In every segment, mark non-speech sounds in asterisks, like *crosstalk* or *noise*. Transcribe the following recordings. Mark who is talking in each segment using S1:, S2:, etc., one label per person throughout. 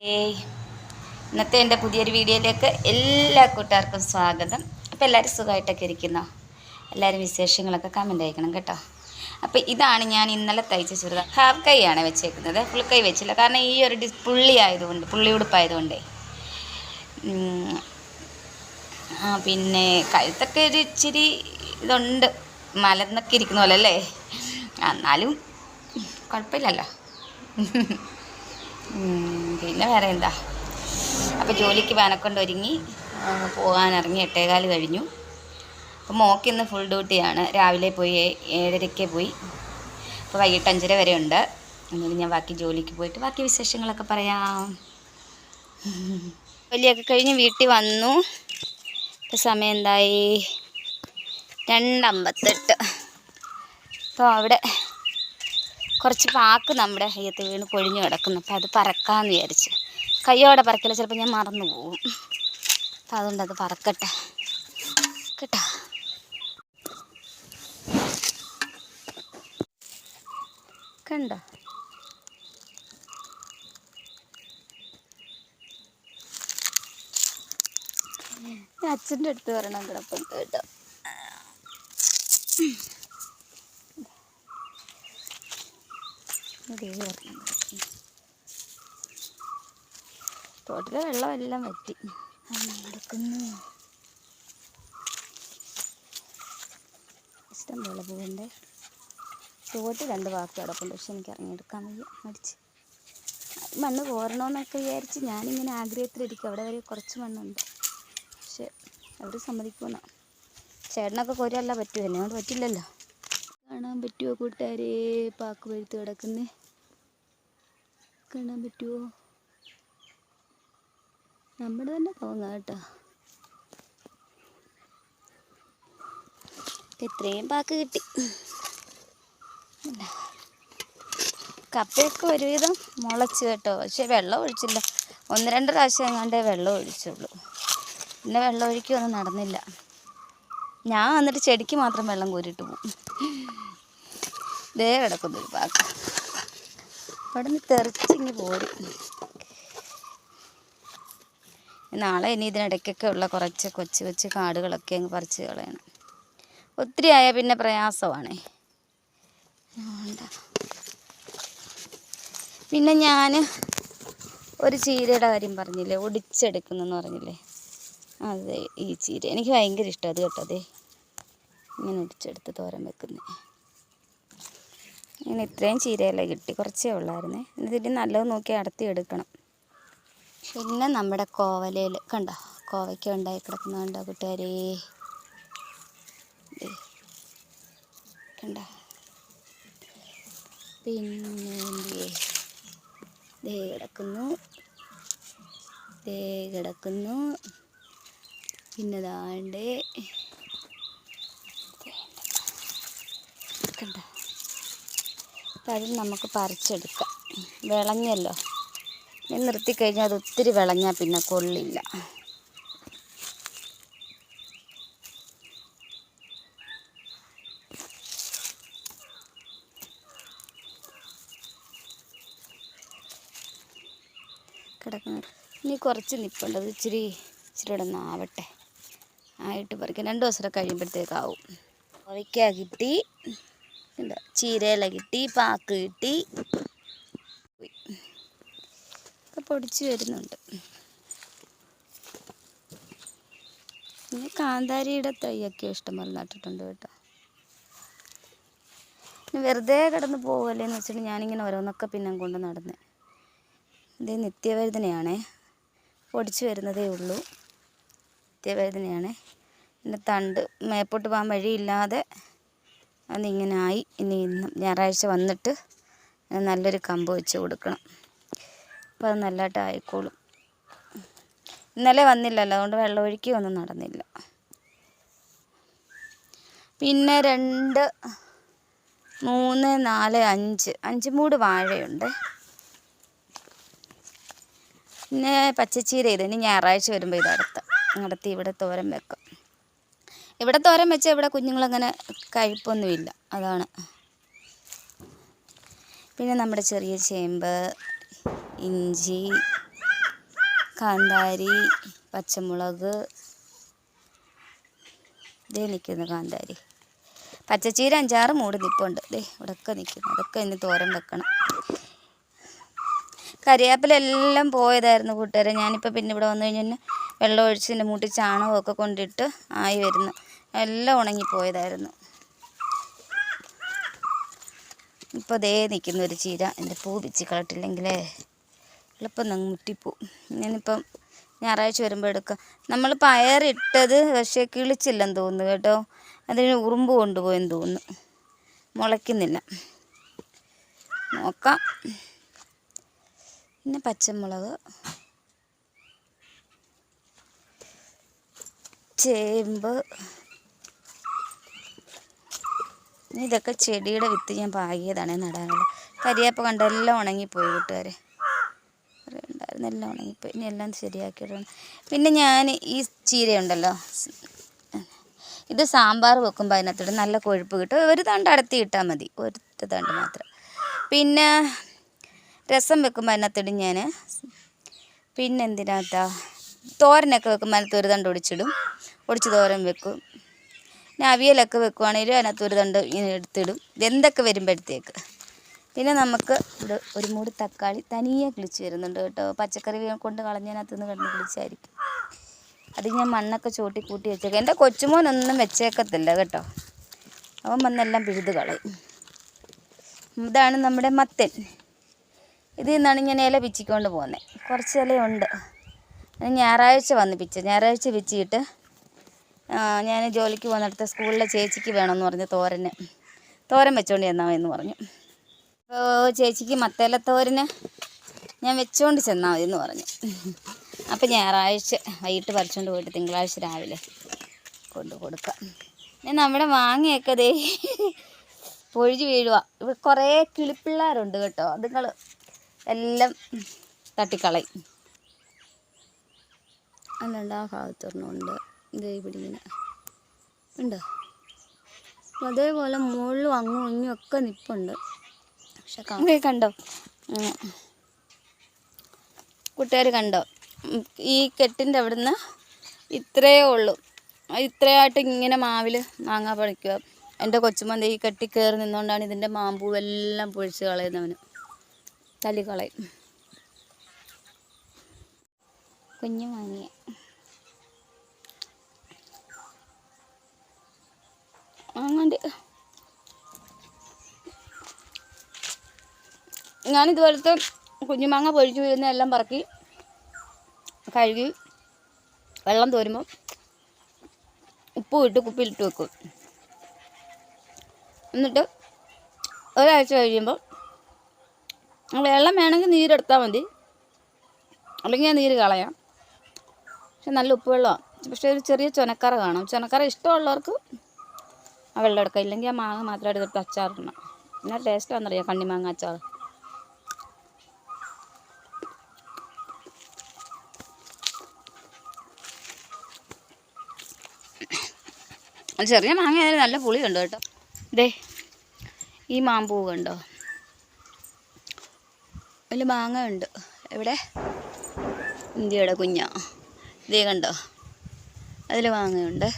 S1: ഏയ്. ഇന്നത്തെ എന്റെ പുതിയൊരു വീഡിയോയിലേക്ക് എല്ലാ കൂട്ടുകാർക്കും സ്വാഗതം. അപ്പോൾ എല്ലാവരും സുഖമായിട്ടൊക്കെ ഇരിക്കുന്നോ? എല്ലാവരും വിശേഷങ്ങളൊക്കെ കമന്റ് അയക്കണം കേട്ടോ. അപ്പോൾ ഇതാണ് ഞാൻ ഇന്നലെ തയ്ച്ച ചുരിദാർ. ഹാഫ് കൈയാണ് വെച്ചേക്കുന്നത്. ഫുൾ കൈ വെച്ചില്ല. കാരണം ഈ ഒരു ഡിസ് പുള്ളി ആയതുകൊണ്ട് പുള്ളി ഉടുപ്പായതുകൊണ്ടേ. പിന്നെ കഴുത്തൊക്കെ ഒരു ഇച്ചിരി ഇതുണ്ട്. മലന്നൊക്കെ ഇരിക്കുന്ന പോലെ അല്ലേ? എന്നാലും കുഴപ്പമില്ലല്ലോ. പിന്നെ വേറെ എന്താ? അപ്പോൾ ജോലിക്ക് വേനക്കൊണ്ട് ഒരുങ്ങി പോകാൻ ഇറങ്ങി എട്ടേകാൽ കഴിഞ്ഞു. അപ്പോൾ മോക്ക് ഇന്ന് ഫുൾ ഡ്യൂട്ടിയാണ് രാവിലെ പോയി ഏഴരയ്ക്ക് പോയി. അപ്പോൾ വൈകിട്ട് അഞ്ചര വരെ ഉണ്ട്. എന്നിട്ട് ഞാൻ ബാക്കി ജോലിക്ക് പോയിട്ട് ബാക്കി വിശേഷങ്ങളൊക്കെ പറയാം. ജോലിയൊക്കെ കഴിഞ്ഞ് വീട്ടിൽ വന്നു. ഇപ്പോൾ സമയം എന്തായി? രണ്ടമ്പത്തെട്ട്. അപ്പോൾ അവിടെ കുറച്ച് പാക്ക് നമ്മുടെ കയ്യത്ത് വീണ് പൊഴിഞ്ഞു കിടക്കുന്നു. അപ്പോൾ അത് പറക്കാമെന്ന് വിചാരിച്ചു. കയ്യോടെ പറക്കില്ല ചിലപ്പോൾ ഞാൻ മറന്നു പോകും. അപ്പം അതുകൊണ്ട് അത് പറക്കട്ടെ. കേട്ടോ? കണ്ടോ? അച്ഛന്റെ അടുത്ത് വരണം കിടപ്പുണ്ട് കേട്ടോ. ദേ ഒരെണ്ണം കിടക്കുന്നു. തോട്ടിലെ വെള്ളമെല്ലാം വറ്റി. അങ്ങനെ കിടക്കുന്നു ഇഷ്ടം പോലെ പൂവുണ്ട്. തോട്ട് രണ്ട് വാക്ക് കിടപ്പുണ്ട്. പക്ഷെ എനിക്ക് ഇറങ്ങിയെടുക്കാൻ വയ്യ. മടിച്ച്. മണ്ണ് കോരണമെന്നൊക്കെ വിചാരിച്ച് ഞാനിങ്ങനെ ആഗ്രഹത്തിലിരിക്കും. അവിടെ വരെ കുറച്ച് മണ്ണുണ്ട്. പക്ഷെ അവർ സമ്മതിക്കുന്ന. ചേട്ടനൊക്കെ കോരല്ല പറ്റുമോ എന്നെ കൊണ്ട് പറ്റില്ലല്ലോ. കാണാൻ പറ്റുമോ കൂട്ടുകാരെ? പാക്ക് പഴുത്ത് കിടക്കുന്നേ. കാണാൻ പറ്റുമോ നമ്മുടെ തന്നെ തോന്നാം കേട്ടോ. ഇത്രയും പാക്ക് കിട്ടി. കപ്പയൊക്കെ ഒരുവിധം മുളച്ച് കേട്ടോ. പക്ഷെ വെള്ളം ഒഴിച്ചില്ല. ഒന്ന് രണ്ട് പ്രാവശ്യം എങ്ങാണ്ടേ വെള്ളം ഒഴിച്ചുള്ളൂ. പിന്നെ വെള്ളം ഒഴിക്കൊന്നും നടന്നില്ല. ഞാൻ വന്നിട്ട് ചെടിക്ക് മാത്രം വെള്ളം കോരിയിട്ട് പോകും. ദേ കിടക്കുന്നു ഒരു പാക്ക്. അവിടെ നിന്ന് തെറിച്ചിങ്ങി പോരും. നാളെ ഇനി ഇതിനിടയ്ക്കൊക്കെ ഉള്ള കുറച്ച് കൊച്ചു കൊച്ചു കാടുകളൊക്കെ അങ്ങ് പറിച്ച് കളയണം. ഒത്തിരി ആയാൽ പിന്നെ പ്രയാസമാണേ. പിന്നെ ഞാൻ ഒരു ചീരയുടെ കാര്യം പറഞ്ഞില്ലേ? ഒടിച്ചെടുക്കുന്നെന്ന് പറഞ്ഞില്ലേ? അതെ ഈ ചീര. എനിക്ക് ഭയങ്കര ഇഷ്ടം. അത് കേട്ടോ അതെ ഇങ്ങനെ ഒടിച്ചെടുത്ത് തോരം വെക്കുന്നത് ഇങ്ങനെ ഇത്രയും ചീരയല്ലേ കിട്ടി. കുറച്ചേ ഉള്ളായിരുന്നേ. എന്നിട്ട് നല്ലത് നോക്കി അടത്തി എടുക്കണം. പിന്നെ നമ്മുടെ കോവലയിൽ കണ്ടോ? കോവയ്ക്ക് ഉണ്ടായി കിടക്കുന്ന കണ്ടോ കൂട്ടുകാരേ? കണ്ടോ? പിന്നെ ദേ കിടക്കുന്നു. ദേ കിടക്കുന്നു. പിന്നെ ദാണ്ടേ കണ്ട? അപ്പം നമുക്ക് പറിച്ചെടുക്കാം. വിളഞ്ഞല്ലോ. ഇനി നിർത്തിക്കഴിഞ്ഞാൽ അത് ഒത്തിരി വിളഞ്ഞാൽ പിന്നെ കൊള്ളില്ല. കിടക്കുന്നു ഇനി കുറച്ച് നിൽപ്പുണ്ട് അത് ഇച്ചിരി ഇച്ചിരി ഇവിടെ ആവട്ടെ. ആയിട്ട് പറിക്കാം. രണ്ട് ദിവസം കഴിയുമ്പോഴത്തേക്കാവും. കോവയ്ക്ക കിട്ടി. ചീരയില കിട്ടി പാക്ക് കിട്ടി. പൊടിച്ചു വരുന്നുണ്ട്. പിന്നെ കാന്താരിയുടെ തൈയൊക്കെ ഇഷ്ടംപോലെ നട്ടിട്ടുണ്ട് കേട്ടോ. വെറുതെ കിടന്ന് പോവല്ലേന്ന് വെച്ചിട്ട് ഞാനിങ്ങനെ ഓരോന്നൊക്കെ പിന്നെ കൊണ്ട് നടന്നേ. ഇത് നിത്യവേദനയാണേ പൊടിച്ച് വരുന്നതേ ഉള്ളൂ. നിത്യവേദനയാണേ പിന്നെ തണ്ട് മേപ്പോട്ട് പോകാൻ വഴിയില്ലാതെ അതിങ്ങനെ ആയി ഇനി ഞായറാഴ്ച വന്നിട്ട് നല്ലൊരു കമ്പ് വെച്ച് കൊടുക്കണം. അപ്പോൾ അത് നല്ലതായിട്ട് ആയിക്കോളും. ഇന്നലെ വന്നില്ലല്ലോ അതുകൊണ്ട് വെള്ളമൊഴുക്കി ഒന്നും നടന്നില്ല. പിന്നെ രണ്ട് മൂന്ന് നാല് അഞ്ച്. അഞ്ച് മൂട് വാഴയുണ്ട്. പിന്നെ പച്ചച്ചീര ഇത് ഇനി ഞായറാഴ്ച വരുമ്പോൾ ഇത് അടുത്ത നടത്തി ഇവിടെ തോരൻ വെക്കാം. ഇവിടെ തോരം വെച്ചാൽ ഇവിടെ കുഞ്ഞുങ്ങളങ്ങനെ കഴിപ്പൊന്നുമില്ല അതാണ്. പിന്നെ നമ്മുടെ ചെറിയ ചേമ്പ് ഇഞ്ചി കാന്താരി പച്ചമുളക്. ഇതേ നിൽക്കുന്നു കാന്താരി. പച്ചച്ചീര അഞ്ചാറ് മൂട് നിൽപ്പുണ്ട് ദേ ഇവിടെയൊക്കെ നിൽക്കുന്നു. അതൊക്കെ ഇനി തോരൻ വെക്കണം. കരിയാപ്പിലെല്ലാം പോയതായിരുന്നു കൂട്ടുകാരെ. ഞാനിപ്പോൾ പിന്നെ ഇവിടെ വന്നു കഴിഞ്ഞാൽ വെള്ളം ഒഴിച്ച് എന്റെ മൂട്ടി ചാണകമൊക്കെ കൊണ്ടിട്ട് ആയി വരുന്നു. എല്ലാം ഉണങ്ങിപ്പോയതായിരുന്നു. ഇപ്പോൾ ദേ നിൽക്കുന്ന ഒരു ചീര. എന്റെ പൂ പിച്ചി കളട്ടില്ലെങ്കിലേ എളുപ്പം നങ്ങ് മുട്ടിപ്പൂ ഞാനിപ്പം ഞായറാഴ്ച വരുമ്പോൾ എടുക്കാം. നമ്മൾ പയറിട്ടത് പക്ഷേ കിളിച്ചില്ലെന്ന് തോന്നുന്നു കേട്ടോ. അതിന് ഉറുമ്പ് കൊണ്ടുപോയെന്ന് തോന്നുന്നു. മുളയ്ക്കുന്നില്ല. നോക്കാം. പിന്നെ പച്ചമുളക്. ചേമ്പ്. ഇതൊക്കെ ചെടിയുടെ വിത്ത് ഞാൻ പാകിയതാണ് നടാനുള്ള കരിയാപ്പ കണ്ട എല്ലാം ഉണങ്ങിപ്പോയി കൂട്ടുകാരെ. ഉണ്ടായിരുന്നു എല്ലാം ഉണങ്ങിപ്പോയി. ഇനി എല്ലാം ശരിയാക്കിയിട്ടു പിന്നെ ഞാൻ ഈ ചീരയുണ്ടല്ലോ. ഇത് സാമ്പാർ വെക്കുമ്പോൾ അതിനകത്തോട്ട് നല്ല കൊഴുപ്പ് കിട്ടും. ഒരു തണ്ട് അടത്തി ഇട്ടാൽ മതി. ഒരു തണ്ട് മാത്രം. പിന്നെ രസം വെക്കുമ്പോൾ അതിനകത്തോട്ട് ഞാൻ പിന്നെ എന്തിനകത്താ തോരനൊക്കെ വെക്കുമ്പോൾ അതിനകത്ത് ഒരു തണ്ട് ഒടിച്ചിടും. ഒടിച്ച് തോരൻ വെക്കും. പിന്നെ അവിയലൊക്കെ വെക്കുവാണെങ്കിലും അതിനകത്ത് ഒരു തണ്ട് എടുത്തിടും. ഇതെന്തൊക്കെ വരുമ്പോഴത്തേക്ക് പിന്നെ നമുക്ക് ഇവിടെ ഒരു മൂടി തക്കാളി തനിയെ കിളിച്ച് വരുന്നുണ്ട് കേട്ടോ. പച്ചക്കറി കൊണ്ട് കളഞ്ഞതിനകത്ത് നിന്ന് കണ്ട് കിളിച്ചായിരിക്കും. അത് ഞാൻ മണ്ണൊക്കെ ചോട്ടി കൂട്ടി വെച്ചേക്കാം. എന്റെ കൊച്ചുമോനൊന്നും വെച്ചേക്കത്തില്ല കേട്ടോ. അവൻ വന്നെല്ലാം പിഴുത് കളയും. ഇതാണ് നമ്മുടെ മത്തൻ. ഇതിൽ നിന്നാണ് ഞാൻ ഇല പിച്ചിക്കൊണ്ട് പോകുന്നത് കുറച്ച് ഇലയുണ്ട്. ഞായറാഴ്ച വന്ന് പിച്ച. ഞായറാഴ്ച പിച്ചിട്ട് ഞാൻ ജോലിക്ക് പോകുന്നിടത്ത് സ്കൂളിലെ ചേച്ചിക്ക് വേണമെന്ന് പറഞ്ഞു തോരന്. തോരൻ വെച്ചോണ്ട് ചെന്നാൽ എന്ന് പറഞ്ഞു. അപ്പോൾ ചേച്ചിക്ക് മത്തേല തോരന് ഞാൻ വെച്ചോണ്ട് ചെന്നാൽ മതി എന്ന് പറഞ്ഞു. അപ്പോൾ ഞായറാഴ്ച വൈകിട്ട് പറിച്ചുകൊണ്ട് പോയിട്ട് തിങ്കളാഴ്ച രാവിലെ കൊണ്ട് കൊടുക്കാം. പിന്നെ നമ്മുടെ മാങ്ങയൊക്കെ ദേ പൊഴിഞ്ഞു വീഴുക ഇവിടെ കുറേ കിളിപ്പിള്ളാരുണ്ട് കേട്ടോ. അതുങ്ങൾ എല്ലാം തട്ടിക്കളയും. അല്ലാണ്ട് ആ ഭാഗത്തൊരെണ്ണമുണ്ട് ഇതേ ഇവിടെ ഇങ്ങനെ ഉണ്ടോ? അതേപോലെ മുകളിലും അങ്ങും ഇങ്ങും ഒക്കെ നിപ്പുണ്ട്. പക്ഷെ കാ- കണ്ടോ? കൂട്ടുകാർ കണ്ടോ? ഈ കെട്ടിന്റെ അവിടുന്ന് ഇത്രയേ ഉള്ളൂ. ഇത്രയായിട്ട് ഇങ്ങനെ മാവിൽ മാങ്ങ പറിക്കുക. എന്റെ കൊച്ചുമന്ത ഈ കെട്ടി കയറി നിന്നുകൊണ്ടാണ് ഇതിന്റെ മാമ്പൂവെല്ലാം പൊഴിച്ച് കളയുന്നവന്. തല്ലി കളയും. കുഞ്ഞു മാങ്ങിയ മാങ്ങണ്ട് ഞാനിതുപോലത്തെ കുഞ്ഞുമാങ്ങ പൊഴിച്ചു വീഴുന്ന എല്ലാം പറക്കി കഴുകി വെള്ളം തോരുമ്പോൾ ഉപ്പ് ഇട്ട് കുപ്പിയിലിട്ട് വെക്കും. എന്നിട്ട് ഒരാഴ്ച കഴിയുമ്പോൾ വെള്ളം വേണമെങ്കിൽ നീരെടുത്താൽ മതി. അല്ലെങ്കിൽ ഞാൻ നീര് കളയാം. പക്ഷെ നല്ല ഉപ്പ് വെള്ളമാണ് പക്ഷേ ഒരു ചെറിയ ചുനക്കറ കാണും. ചുനക്കറ ഇഷ്ടമുള്ളവർക്ക് വെള്ളം എടുക്കുക ഇല്ലെങ്കിൽ ആ മാങ്ങ മാത്രം എടുത്തിട്ട് അച്ചാറിടണം. പിന്നെ ടേസ്റ്റ് ആണെന്നറിയാം കണ്ണിമാങ്ങ അച്ചാർ ചെറിയ മാങ്ങ ആയാലും നല്ല പുളിയുണ്ട് കേട്ടോ? ദേ ഈ മാമ്പൂ കണ്ടോ? അതിൽ മാങ്ങ ഉണ്ട്. എവിടെ? ഇന്ത്യയുടെ കുഞ്ഞാ. ഇതേ കണ്ടോ? അതിൽ മാങ്ങയുണ്ട്.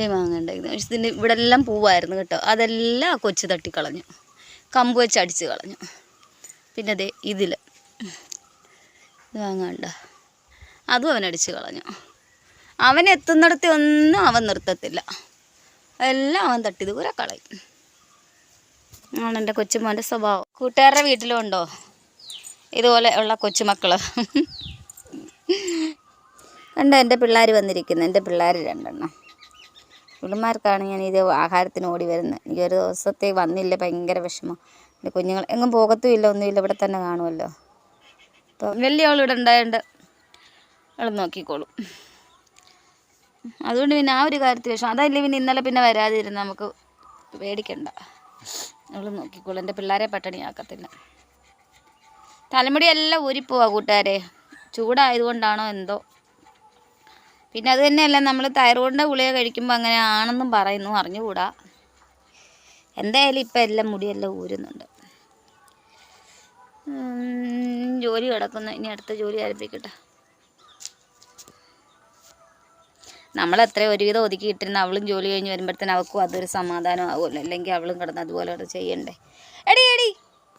S1: ഇതേ മാങ്ങയുണ്ട് പക്ഷെ പക്ഷേ ഇതിന്റെ ഇവിടെ എല്ലാം പൂവായിരുന്നു കേട്ടോ. അതെല്ലാം ആ കൊച്ചു തട്ടിക്കളഞ്ഞു. കമ്പ് വെച്ച് അടിച്ച് കളഞ്ഞു. പിന്നെ അതെ ഇതിൽ ഇത് വാങ്ങണ്ട അതും അവൻ അടിച്ച് കളഞ്ഞു. അവൻ എത്തുന്നിടത്തെ ഒന്നും അവൻ നിർത്തത്തില്ല. എല്ലാം അവൻ തട്ടി ദൂരെ കളയും. ആണ് എന്റെ കൊച്ചുമോന്റെ സ്വഭാവം? കൂട്ടുകാരുടെ വീട്ടിലും ഉണ്ടോ? ഇതുപോലെ ഉള്ള കൊച്ചുമക്കൾ കണ്ടോ എന്റെ പിള്ളേർ വന്നിരിക്കുന്നു? എന്റെ പിള്ളേർ രണ്ടെണ്ണം. പിള്ളമാർക്കാണ് ഞാൻ ഇത് ആഹാരത്തിന് ഓടി വരുന്നത്. എനിക്ക് ഒരു ദിവസത്തെ വന്നില്ല ഭയങ്കര വിഷമം. എന്റെ കുഞ്ഞുങ്ങൾ എങ്ങും പോകത്തുമില്ല ഒന്നുമില്ല ഇവിടെ തന്നെ കാണുമല്ലോ. അപ്പോൾ വലിയ ആൾ ഇവിടെ ഉണ്ടായതുകൊണ്ട് അവൾ നോക്കിക്കോളും. അതുകൊണ്ട് പിന്നെ ആ ഒരു കാര്യത്തിൽ വിഷമം. അതല്ലേ പിന്നെ ഇന്നലെ പിന്നെ വരാതിരുന്ന് നമുക്ക് പേടിക്കണ്ട. അവൾ നോക്കിക്കോളും. എന്റെ പിള്ളേരെ പട്ടിണിയാക്കത്തില്ല. തലമുടി എല്ലാം ഊരിപ്പോവാ കൂട്ടുകാരെ. ചൂടായതുകൊണ്ടാണോ എന്തോ. പിന്നെ അത് തന്നെയല്ല നമ്മൾ തൈറോയിഡിന്റെ ഗുളിക കഴിക്കുമ്പോൾ അങ്ങനെ ആണെന്നും പറയുന്നു അറിഞ്ഞുകൂടാ. എന്തായാലും ഇപ്പം എല്ലാം മുടിയെല്ലാം ഊരുന്നുണ്ട്. ജോലി കിടക്കുന്നു. ഇനി അടുത്ത ജോലി ആരംഭിക്കട്ടെ? നമ്മളെത്ര ഒരുവിധം ഒതുക്കിയിട്ടിരുന്ന അവളും ജോലി കഴിഞ്ഞ് വരുമ്പോഴത്തേന് അവൾക്കും അതൊരു സമാധാനമാകുമല്ലോ അല്ലെങ്കിൽ അവളും കിടന്ന് അതുപോലെ അവിടെ ചെയ്യണ്ടേ. എടി എടി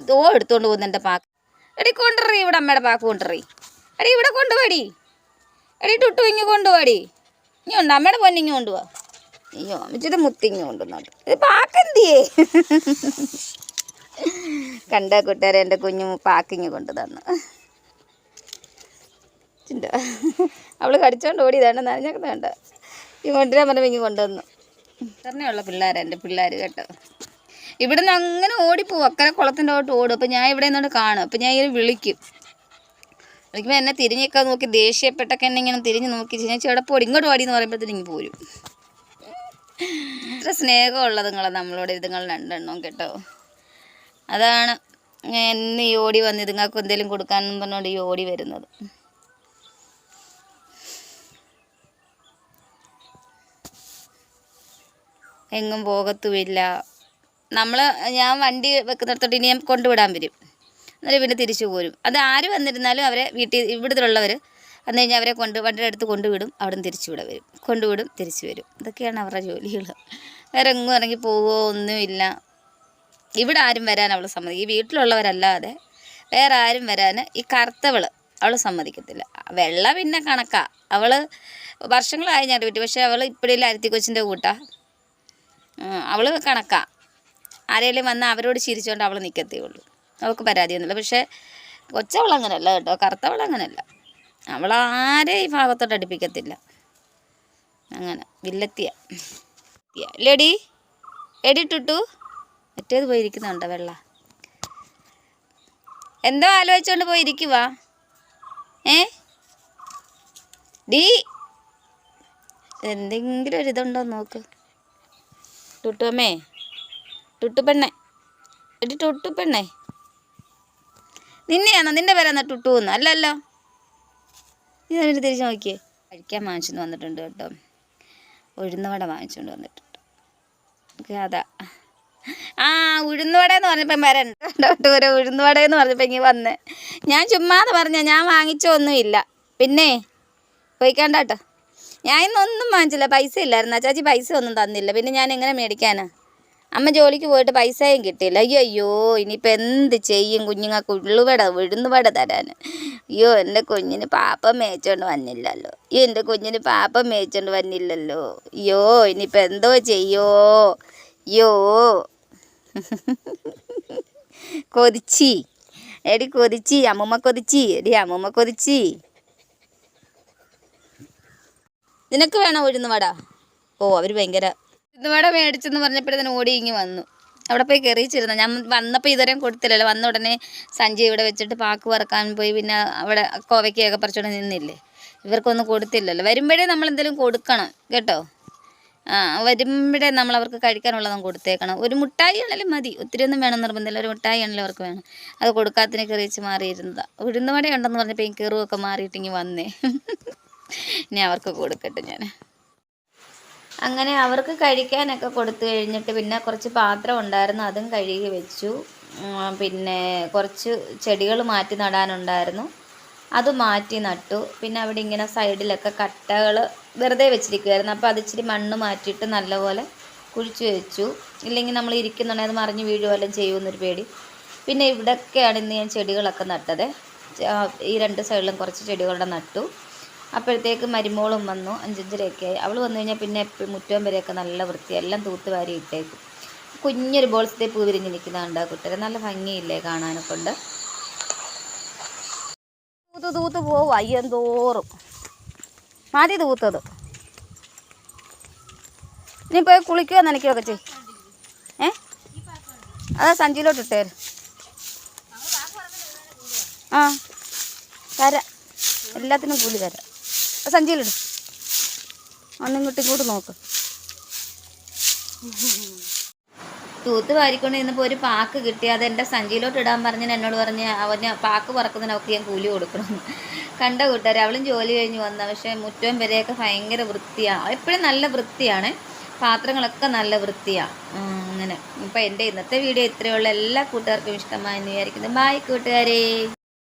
S1: ഇതോ എടുത്തുകൊണ്ട് പോകുന്നുണ്ട് പാക്ക്. എടി കൊണ്ടറി ഇവിടെ അമ്മയുടെ പാക്ക് കൊണ്ടറി എടി ഇവിടെ കൊണ്ടുപോയി എടി ടുട്ടു ഇങ്ങ് കൊണ്ടുപോടി ഇനി ഉണ്ട് അമ്മയുടെ പൊന്നിങ്ങ് കൊണ്ടുപോവാ അയ്യോ അമ്മച്ചിത് മുത്തിങ്ങ് കൊണ്ടുവന്നോട്ട്. ഇത് പാക്കെന്തിയേ? കണ്ട കൂട്ടുകാരെ എന്റെ കുഞ്ഞു പാക്കിങ് കൊണ്ടു തന്നു ചിന്ത. അവൾ കടിച്ചോണ്ട് ഓടിയതാണ് നനഞ്ഞൊക്കെ വേണ്ട ഈ കൊണ്ടുവരാൻ പറഞ്ഞ ഇങ്ങ് കൊണ്ടുവന്നു. തന്നെയുള്ള പിള്ളേരാ എന്റെ പിള്ളേർ കേട്ടോ. ഇവിടുന്ന് അങ്ങനെ ഓടിപ്പോവും. അക്കരെ കുളത്തിന്റെ ഓട്ട് ഓടും. അപ്പം ഞാൻ ഇവിടെ നിന്നോട് കാണും. അപ്പം ഞാൻ ഇങ്ങനെ വിളിക്കും. വിളിക്കുമ്പോൾ എന്നെ തിരിഞ്ഞൊക്കെ നോക്കി ദേഷ്യപ്പെട്ടൊക്കെ എന്നെ ഇങ്ങനെ തിരിഞ്ഞ് നോക്കി ചേച്ചി അവിടെ പോടി? ഇങ്ങോട്ട് പാടി എന്ന് പറയുമ്പോഴത്തേന് പോരും. ഇത്ര സ്നേഹമുള്ളത് നിങ്ങളെ നമ്മളോട് ഇതുങ്ങൾ രണ്ടെണ്ണം കേട്ടോ. അതാണ് എന്ന് ഈ ഓടി വന്ന് ഇതുങ്ങൾക്ക് എന്തെങ്കിലും കൊടുക്കാനെന്ന് പറഞ്ഞുകൊണ്ട് ഈ ഓടി വരുന്നത്. എങ്ങും പോകത്തുമില്ല. നമ്മൾ ഞാൻ വണ്ടി വെക്കുന്നിടത്തോട്ട് ഇനി ഞാൻ കൊണ്ടുവിടാൻ വരും. എന്നിട്ട് പിന്നെ തിരിച്ചു പോരും. അത് ആര് വന്നിരുന്നാലും അവരെ വീട്ടിൽ ഇവിടുത്തുള്ളവർ വന്നു കഴിഞ്ഞാൽ അവരെ കൊണ്ട് വണ്ടിയുടെ അടുത്ത് കൊണ്ടുവിടും അവിടെ നിന്ന് തിരിച്ചു ഇവിടെ വരും. കൊണ്ടുവിടും തിരിച്ചു വരും. ഇതൊക്കെയാണ് അവരുടെ ജോലികൾ. വേറെ എങ്ങും ഇറങ്ങി പോവുകയോ ഒന്നുമില്ല ഇവിടെ ആരും വരാൻ അവൾ സമ്മതിക്കും ഈ വീട്ടിലുള്ളവരല്ലാതെ വേറെ ആരും വരാൻ ഈ കറുത്തവൾ അവൾ സമ്മതിക്കത്തില്ല. വെള്ള പിന്നെ കണക്കാ. അവൾ വർഷങ്ങളായി ഞാൻ വീട്ടിൽ പക്ഷേ അവൾ ഇപ്പോഴില്ല അരുത്തി കൊച്ചിന്റെ കൂട്ടാ. അവൾ കണക്കാ. ആരെങ്കിലും വന്നാൽ അവരോട് ചിരിച്ചുകൊണ്ട് അവൾ നിൽക്കത്തേ ഉള്ളൂ. അവൾക്ക് പരാതിയൊന്നുമില്ല. പക്ഷേ കൊച്ചവൾ അങ്ങനെയല്ല കേട്ടോ. കറുത്തവൾ അങ്ങനെയല്ല അവൾ ആരെ ഈ ഭാഗത്തോട്ട് അടുപ്പിക്കത്തില്ല. അങ്ങനെ വില്ലെത്തിയ. ലെടി എടിട്ടിട്ടു ടുട്ടു. മറ്റേത് പോയിരിക്കുന്നുണ്ടോ വെള്ള? എന്തോ ആലോചിച്ചുകൊണ്ട് പോയിരിക്കുക ഏ? ഡീ. എന്തെങ്കിലും ഒരിതുണ്ടോ നോക്ക്. ടുട്ടുമ്മേ ടുട്ടു പെണ്ണെ എടി ടുട്ടു പെണ്ണെ നിന്നെയാണോ? നിന്റെ പേരാണോ ടുട്ടു എന്ന്? അല്ലല്ലോ. നീ തിരിച്ചു നോക്കിയേ. കഴിക്കാൻ വാങ്ങിച്ചുകൊണ്ട് വന്നിട്ടുണ്ട് കേട്ടോ. ഉഴുന്നവട വാങ്ങിച്ചുകൊണ്ട് വന്നിട്ടുണ്ട്. അതാ. ആ ഉഴുന്നുവട എന്ന് പറഞ്ഞപ്പോൾ വരണ്ട ഒരു ഉഴുന്നുവട എന്ന് പറഞ്ഞപ്പോൾ ഇങ്ങനെ വന്ന്. ഞാൻ ചുമ്മാതെ പറഞ്ഞ ഞാൻ വാങ്ങിച്ചൊന്നുമില്ല പിന്നെ പോയിക്കണ്ടോ ഞാൻ ഇന്നൊന്നും വാങ്ങിച്ചില്ല. പൈസ ഇല്ലായിരുന്നു. അച്ചാച്ചി പൈസ ഒന്നും തന്നില്ല. പിന്നെ ഞാൻ എങ്ങനെ മേടിക്കാനാ? അമ്മ ജോലിക്ക് പോയിട്ട് പൈസയും കിട്ടിയില്ല. അയ്യോ അയ്യോ ഇനിയിപ്പോൾ എന്ത് ചെയ്യും കുഞ്ഞുങ്ങൾക്ക്? ഉള്ളുവട ഉഴുന്നുവട തരാൻ അയ്യോ എന്റെ കുഞ്ഞിന് പാപ്പം മേച്ചോണ്ട് വന്നില്ലല്ലോ. അയ്യോ എന്റെ കുഞ്ഞിന് പാപ്പം മേച്ചോണ്ട് വന്നില്ലല്ലോ. അയ്യോ ഇനിയിപ്പോൾ എന്തോ ചെയ്യോ? അയ്യോ. കൊതിച്ചി. എടി കൊതിച്ചി. അമ്മൂമ്മ കൊതിച്ചി. എടി അമ്മൂമ്മ കൊതിച്ചി. നിനക്ക് വേണോ ഉഴുന്നുവട? ഓ അവർ ഭയങ്കര ഉഴുന്നുവട മേടിച്ചെന്ന് പറഞ്ഞപ്പോഴത്തേന് ഓടി ഇങ്ങി വന്നു. അവിടെ പോയി കയറിച്ചിരുന്നു. ഞാൻ വന്നപ്പോൾ ഇതുവരെയും കൊടുത്തില്ലല്ലോ. വന്ന ഉടനെ സഞ്ജയ് ഇവിടെ വെച്ചിട്ട് പാക്ക് പറക്കാൻ പോയി. പിന്നെ അവിടെ കോവയ്ക്കൊക്കെ പറിച്ചുകൊണ്ട് നിന്നില്ലേ? ഇവർക്കൊന്നും കൊടുത്തില്ലല്ലോ. വരുമ്പോഴേ നമ്മൾ എന്തെങ്കിലും കൊടുക്കണം കേട്ടോ. ആ വരുമ്പോഴേ നമ്മൾ അവർക്ക് കഴിക്കാനുള്ളതും കൊടുത്തേക്കണം. ഒരു മുട്ടായി ആണെങ്കിലും മതി. ഒത്തിരി ഒന്നും വേണം നിർബന്ധമില്ല. ഒരു മുട്ടായി ആണെങ്കിലും അവർക്ക് വേണം. അത് കൊടുക്കാത്തതിനെ കയറിച്ച് മാറിയിരുന്നതാ. ഉഴുന്നുവട ഉണ്ടെന്ന് പറഞ്ഞപ്പോൾ ഈ കയറുമൊക്കെ മാറിയിട്ടിങ്ങി വന്നേ. *laughs* ഇനി അവർക്ക് കൊടുക്കട്ടെ ഞാൻ അങ്ങനെ അവർക്ക് കഴിക്കാനൊക്കെ കൊടുത്തു കഴിഞ്ഞിട്ട് പിന്നെ കുറച്ച് പാത്രം ഉണ്ടായിരുന്നു അതും കഴുകി വെച്ചു. പിന്നെ കുറച്ച് ചെടികൾ മാറ്റി നടാനുണ്ടായിരുന്നു. അത് മാറ്റി നട്ടു. പിന്നെ അവിടെ ഇങ്ങനെ സൈഡിലൊക്കെ കട്ടകൾ വെറുതെ വെച്ചിരിക്കുമായിരുന്നു അപ്പോൾ അതിച്ചിരി മണ്ണ് മാറ്റിയിട്ട് നല്ലപോലെ കുഴിച്ചു വെച്ചു. ഇല്ലെങ്കിൽ നമ്മൾ ഇരിക്കുന്നുണ്ടെങ്കിൽ അത് മറിഞ്ഞ് വീഴുവല്ലോ ചെയ്യുമെന്നൊരു പേടി. പിന്നെ ഇവിടെയൊക്കെയാണ് ഇന്ന് ഞാൻ ചെടികളൊക്കെ നട്ടത്. ഈ രണ്ട് സൈഡിലും കുറച്ച് ചെടികളുടെ നട്ടു. അപ്പോഴത്തേക്ക് മരുമോളും വന്നു അഞ്ചഞ്ചരയൊക്കെ ആയി അവൾ വന്നു കഴിഞ്ഞാൽ പിന്നെ എപ്പോഴും മുറ്റവും വരെയൊക്കെ നല്ല വൃത്തി എല്ലാം തൂത്ത് വാരി ഇട്ടേക്കും. കുഞ്ഞൊരു ബോൾസത്തെ പൂ വിരിഞ്ഞ് നിൽക്കുന്നതുണ്ട് കുട്ടരെ നല്ല ഭംഗിയില്ലേ കാണാനൊക്കെ ഉണ്ട്. തൂത്ത് തൂത്ത് പോവും അയ്യന്തോറും. മതി തൂത്തത്. ഇനി പോയി കുളിക്കുകയോ നനയ്ക്കുകയൊക്കെ ചെയ്. ഏ? അതാ സഞ്ചിയിലോട്ട് ഇട്ടേര്. ആ തരാം. എല്ലാത്തിനും കൂലി തരാം. സഞ്ചിയിലിടും. അന്നിങ്ങോട്ട് ഇങ്ങോട്ട് നോക്ക്. തൂത്ത് വാരിക്കൊണ്ട് ഇന്നിപ്പോൾ ഒരു പാക്ക് കിട്ടി. അത് എന്റെ സഞ്ചിയിലോട്ട് ഇടാൻ പറഞ്ഞ് എന്നോട് പറഞ്ഞ് അവന് പാക്ക് പറക്കുന്നതിന് അവൾക്ക് ഞാൻ കൂലി കൊടുക്കണം. കണ്ട കൂട്ടുകാർ അവളും ജോലി കഴിഞ്ഞ് വന്ന. പക്ഷേ മുറ്റവും വരെയൊക്കെ ഭയങ്കര വൃത്തിയാണ് എപ്പോഴും നല്ല വൃത്തിയാണ്. പാത്രങ്ങളൊക്കെ നല്ല വൃത്തിയാണ് അങ്ങനെ. ഇപ്പം എന്റെ ഇന്നത്തെ വീഡിയോ ഇത്രയുള്ള എല്ലാ കൂട്ടുകാർക്കും ഇഷ്ടമായെന്ന് വിചാരിക്കുന്നു. ബായ് കൂട്ടുകാരേ.